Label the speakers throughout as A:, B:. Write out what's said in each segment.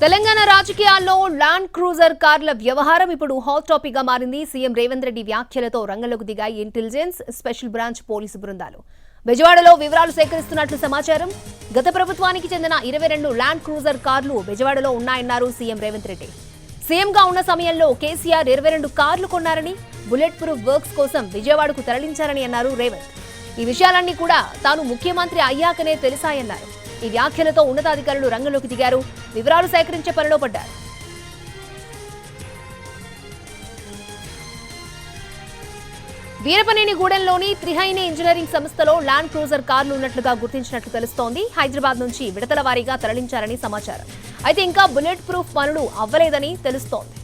A: తెలంగాణ రాజకీయాల్లో land cruiser కార్ల వ్యవహారం ఇప్పుడు హాట్ టాపిక్గా మారింది. సీఎం రేవంత్ రెడ్డి వ్యాఖ్యలతో రంగంలోకి దిగాయి ఇంటెలిజెన్స్ స్పెషల్ బ్రాంచ్ పోలీసు బృందాలు. బెజవాడలో వివరాలు సేకరిస్తున్నట్లు సమాచారం. గత ప్రభుత్వానికి చెందిన ఇరవై రెండు ల్యాండ్ క్రూజర్ కార్లు బెజవాడలో ఉన్నాయన్నారు సీఎం రేవంత్ రెడ్డి. సీఎంగా ఉన్న సమయంలో కేసీఆర్ ఇరవై రెండు కార్లు కొన్నారని బుల్లెట్ ప్రూఫ్ వర్క్స్ కోసం విజయవాడకు తరలించారని అన్నారు రేవంత్. ఈ విషయాలన్నీ కూడా తాను ముఖ్యమంత్రి అయ్యాకనే తెలిసాయన్నారు. ఈ వ్యాఖ్యలతో ఉన్నతాధికారులు రంగంలోకి దిగారు. వివరాలు సేకరించే పనిలో పడ్డారు. వీరపనేని గూడెంలోని త్రిహైని ఇంజనీరింగ్ సంస్థలో ల్యాండ్ క్రూజర్ కార్లు ఉన్నట్లుగా గుర్తించినట్లు తెలుస్తోంది. హైదరాబాద్ నుంచి విడతల వారీగా తరలించారని సమాచారం. అయితే ఇంకా బుల్లెట్ ప్రూఫ్ పనులు అవ్వలేదని తెలుస్తోంది.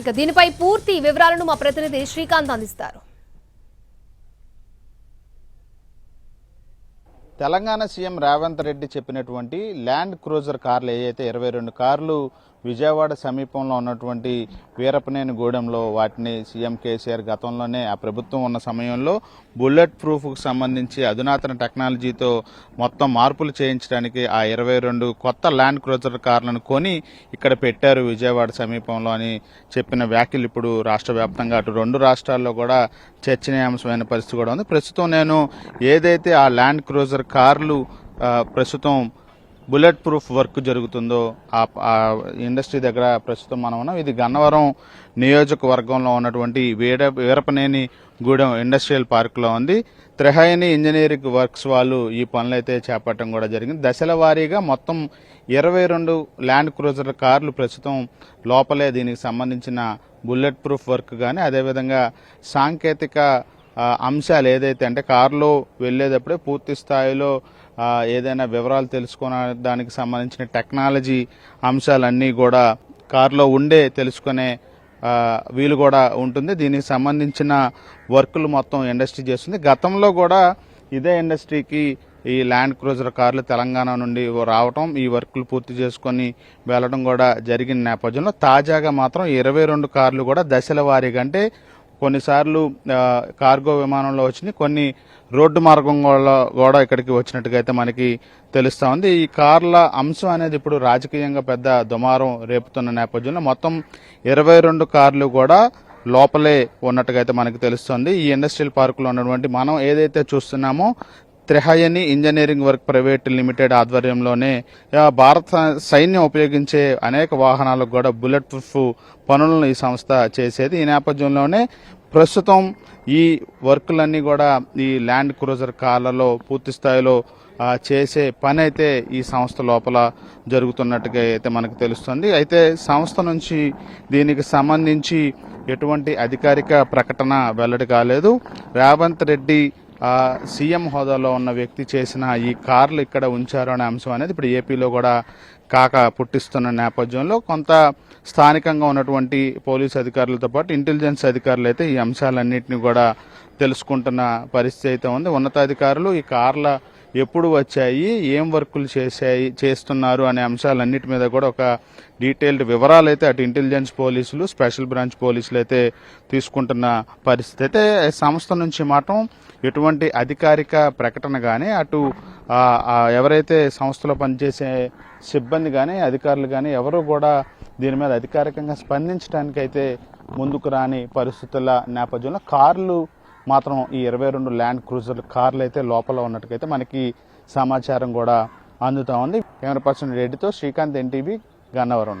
A: ఇక దీనిపై పూర్తి వివరాలను మా ప్రతినిధి శ్రీకాంత్ అందిస్తారు.
B: తెలంగాణ సీఎం రేవంత్ రెడ్డి చెప్పినటువంటి ల్యాండ్ క్రూజర్ కార్లు ఏవైతే ఇరవై రెండు కార్లు విజయవాడ సమీపంలో ఉన్నటువంటి వీరపనేని గూడెంలో వాటిని సీఎం కేసీఆర్ గతంలోనే ఆ ప్రభుత్వం ఉన్న సమయంలో బుల్లెట్ ప్రూఫ్కు సంబంధించి అధునాతన టెక్నాలజీతో మొత్తం మార్పులు చేయించడానికి ఆ ఇరవై రెండు కొత్త ల్యాండ్ క్రూజర్ కార్లను కొని ఇక్కడ పెట్టారు విజయవాడ సమీపంలో అని చెప్పిన వ్యాఖ్యలు ఇప్పుడు రాష్ట్ర వ్యాప్తంగా అటు రెండు రాష్ట్రాల్లో కూడా చర్చనీయాంశమైన పరిస్థితి కూడా ఉంది. ప్రస్తుతం నేను ఏదైతే ఆ ల్యాండ్ క్రూజర్ కార్లు ప్రస్తుతం బుల్లెట్ ప్రూఫ్ వర్క్ జరుగుతుందో ఆ ఇండస్ట్రీ దగ్గర ప్రస్తుతం మనం ఉన్నాం. ఇది గన్నవరం నియోజకవర్గంలో ఉన్నటువంటి వీర వీరపనేని గూడెం ఇండస్ట్రియల్ పార్క్లో ఉంది. త్రిహైని ఇంజనీరింగ్ వర్క్స్ వాళ్ళు ఈ పనులు అయితే చేపట్టడం కూడా జరిగింది. దశల వారీగా మొత్తం ఇరవై రెండు ల్యాండ్ క్రూజర్ కార్లు ప్రస్తుతం లోపలే దీనికి సంబంధించిన బుల్లెట్ ప్రూఫ్ వర్క్ కానీ అదేవిధంగా సాంకేతిక అంశాలు ఏదైతే అంటే కారులో వెళ్ళేటప్పుడే పూర్తి స్థాయిలో ఏదైనా వివరాలు తెలుసుకోవడానికి దానికి సంబంధించిన టెక్నాలజీ అంశాలన్నీ కూడా కారులో ఉండే తెలుసుకునే వీలు కూడా ఉంటుంది. దీనికి సంబంధించిన వర్కులు మొత్తం ఇండస్ట్రీ చేస్తుంది. గతంలో కూడా ఇదే ఇండస్ట్రీకి ఈ ల్యాండ్ క్రూజర్ కార్లు తెలంగాణ నుండి రావటం ఈ వర్కులు పూర్తి చేసుకొని వెళ్ళడం కూడా జరిగిన నేపథ్యంలో తాజాగా మాత్రం ఇరవై రెండు కార్లు కూడా దశల వారీగా అంటే కొన్నిసార్లు కార్గో విమానంలో వచ్చినాయి కొన్ని రోడ్డు మార్గం కూడా ఇక్కడికి వచ్చినట్టుగా అయితే మనకి తెలుస్తా ఉంది. ఈ కార్ల అంశం అనేది ఇప్పుడు రాజకీయంగా పెద్ద దుమారం రేపుతున్న నేపథ్యంలో మొత్తం ఇరవై రెండు కార్లు కూడా లోపలే ఉన్నట్టుగా అయితే మనకి తెలుస్తుంది. ఈ ఇండస్ట్రియల్ పార్కులో ఉన్నటువంటి మనం ఏదైతే చూస్తున్నామో Trihayani engineering work private limited ఆధ్వర్యంలోనే భారత సైన్యం ఉపయోగించే అనేక వాహనాలకు కూడా బుల్లెట్ ప్రూఫ్ పనులను ఈ సంస్థ చేసేది. ఈ నేపథ్యంలోనే ప్రస్తుతం ఈ వర్కులన్నీ కూడా ఈ ల్యాండ్ క్రూజర్ కార్లలో పూర్తి స్థాయిలో చేసే పని అయితే ఈ సంస్థ లోపల జరుగుతున్నట్టుగా అయితే మనకు తెలుస్తుంది. అయితే సంస్థ నుంచి దీనికి సంబంధించి ఎటువంటి అధికారిక ప్రకటన వెల్లడి కాలేదు. రేవంత్ రెడ్డి సీఎం హోదాలో ఉన్న వ్యక్తి చేసిన ఈ కార్లు ఇక్కడ ఉంచారు అనే అంశం అనేది ఇప్పుడు ఏపీలో కూడా కాక పుట్టిస్తున్న నేపథ్యంలో కొంత స్థానికంగా ఉన్నటువంటి పోలీసు అధికారులతో పాటు ఇంటెలిజెన్స్ అధికారులు అయితే ఈ అంశాలన్నింటినీ కూడా తెలుసుకుంటున్న పరిస్థితి అయితే ఉంది. ఉన్నతాధికారులు ఈ కార్ల ఎప్పుడు వచ్చాయి ఏం వర్కులు చేశాయి చేస్తున్నారు అనే అంశాలన్నిటి మీద కూడా ఒక డీటెయిల్డ్ వివరాలు అయితే అటు ఇంటెలిజెన్స్ పోలీసులు స్పెషల్ బ్రాంచ్ పోలీసులు అయితే తీసుకుంటున్న పరిస్థితి. అయితే సంస్థ నుంచి మాత్రం ఎటువంటి అధికారిక ప్రకటన కానీ అటు ఎవరైతే సంస్థలో పనిచేసే సిబ్బంది కానీ అధికారులు కానీ ఎవరు కూడా దీని మీద అధికారికంగా స్పందించడానికైతే అయితే ముందుకు రాని పరిస్థితుల నేపథ్యంలో కార్లు మాత్రం ఈ ఇరవై రెండు ల్యాండ్ క్రూజర్ కార్లు అయితే లోపల ఉన్నట్టుకైతే మనకి సమాచారం కూడా అందుతా ఉంది. కెమెరా పర్సన్ రెడ్డితో శ్రీకాంత్ ఎన్టీవీ గన్నవరం